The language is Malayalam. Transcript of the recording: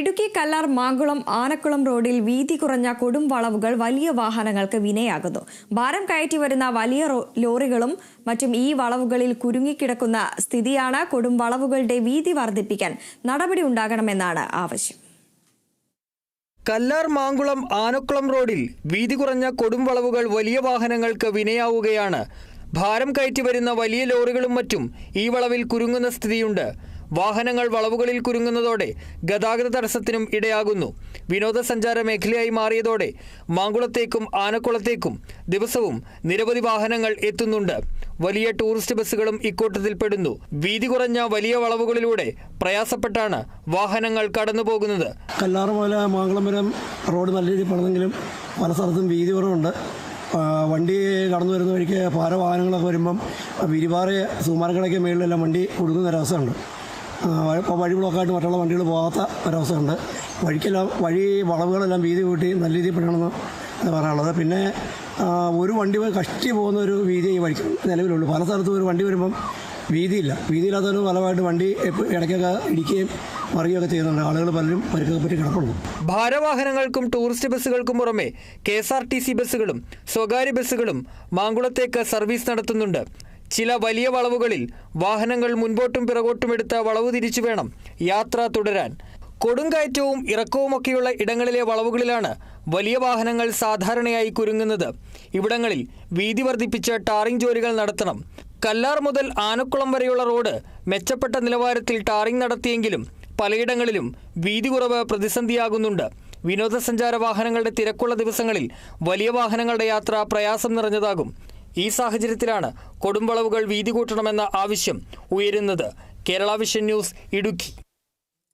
ഇടുക്കി കല്ലാർ മാങ്കുളം ആനക്കുളം റോഡിൽ വീതി കുറഞ്ഞ കൊടും വളവുകൾ വലിയ വാഹനങ്ങൾക്ക് വിനയാകുന്നു. ഭാരം കയറ്റി വരുന്ന വലിയ ലോറികളും മറ്റും ഈ വളവുകളിൽ കുരുങ്ങിക്കിടക്കുന്ന സ്ഥിതിയാണ് കൊടും വളവുകളുടെ വീതി വർദ്ധിപ്പിക്കാൻ നടപടി ഉണ്ടാകണമെന്നാണ് ആവശ്യം. കല്ലാർ മാങ്കുളം ആനക്കുളം റോഡിൽ വീതി കുറഞ്ഞ കൊടും വളവുകൾ വലിയ വാഹനങ്ങൾക്ക് വിനയാവുകയാണ്. ഭാരം കയറ്റി വരുന്ന വലിയ ലോറികളും മറ്റും ഈ വളവിൽ കുരുങ്ങുന്ന സ്ഥിതിയുണ്ട്. വാഹനങ്ങൾ വളവുകളിൽ കുരുങ്ങുന്നതോടെ ഗതാഗത തടസ്സത്തിനും ഇടയാകുന്നു. വിനോദസഞ്ചാര മേഖലയായി മാറിയതോടെ മാങ്കുളത്തേക്കും ആനക്കുളത്തേക്കും ദിവസവും നിരവധി വാഹനങ്ങൾ എത്തുന്നുണ്ട്. വലിയ ടൂറിസ്റ്റ് ബസ്സുകളും ഇക്കൂട്ടത്തിൽപ്പെടുന്നു. വീതി കുറഞ്ഞ വലിയ വളവുകളിലൂടെ പ്രയാസപ്പെട്ടാണ് വാഹനങ്ങൾ കടന്നുപോകുന്നത്. കല്ലാറ് വരെ റോഡ് നല്ല രീതിയിൽ പണിതെങ്കിലും പല സ്ഥലത്തും വീതി കുറവുണ്ട്. വണ്ടി കടന്നു വരുന്ന വഴിക്ക് ഭാരവാഹനങ്ങളൊക്കെ വരുമ്പം വിരിപാറ സുമാരക്കടയ്ക്ക് മേളിലെല്ലാം വണ്ടി കൊടുക്കുന്ന ഒരവസ്ഥയുണ്ട്. ഇപ്പോൾ വഴി ബ്ലോക്കായിട്ട് മറ്റുള്ള വണ്ടികൾ പോകാത്ത ഒരവസ്ഥയുണ്ട്. വഴിക്കെല്ലാം വഴി വളവുകളെല്ലാം വീതി കൂട്ടി നല്ല രീതിയിൽ പണിയണമെന്ന് പറയാനുള്ളത്. പിന്നെ ഒരു വണ്ടി പോയി കഷ്ടി പോകുന്ന ഒരു വീതി ഈ വഴിക്ക് നിലവിലുള്ളൂ. പല സ്ഥലത്തും ഒരു വണ്ടി വരുമ്പം വീതിയില്ല. വീതിയില്ലാത്തവരും ഫലമായിട്ട് വണ്ടി ഇടയ്ക്കൊക്കെ ഇടിക്കുകയും മറിയുകയൊക്കെ ചെയ്യുന്നുണ്ട്. ആളുകൾ പലരും പരിക്കൊക്കെ പറ്റി ഭാരവാഹനങ്ങൾക്കും ടൂറിസ്റ്റ് ബസ്സുകൾക്കും പുറമെ K S R T C ബസ്സുകളും സ്വകാര്യ ബസ്സുകളും മാങ്കുളത്തേക്ക് സർവീസ് നടത്തുന്നുണ്ട്. ചില വലിയ വളവുകളിൽ വാഹനങ്ങൾ മുൻപോട്ടും പിറകോട്ടും എടുത്ത വളവ് തിരിച്ചു വേണം. യാത്ര തുടരാൻ. കൊടുങ്കയറ്റവും ഇറക്കവുമൊക്കെയുള്ള ഇടങ്ങളിലെ വളവുകളിലാണ് വലിയ വാഹനങ്ങൾ സാധാരണയായി കുരുങ്ങുന്നത്. ഇവിടങ്ങളിൽ വീതി വർദ്ധിപ്പിച്ച് ടാറിംഗ് ജോലികൾ നടത്തണം. കല്ലാർ മുതൽ ആനക്കുളം വരെയുള്ള റോഡ് മെച്ചപ്പെട്ട നിലവാരത്തിൽ ടാറിംഗ് നടത്തിയെങ്കിലും പലയിടങ്ങളിലും വീതി കുറവ് പ്രതിസന്ധിയാകുന്നുണ്ട്. വിനോദസഞ്ചാര വാഹനങ്ങളുടെ തിരക്കുള്ള ദിവസങ്ങളിൽ വലിയ വാഹനങ്ങളുടെ യാത്ര പ്രയാസം നിറഞ്ഞതാകും. ഈ സാഹചര്യത്തിലാണ് കൊടുമ്പളവുകൾ വീതി കൂട്ടണമെന്ന ആവശ്യം ഉയരുന്നത്. Kerala vision news Idukki.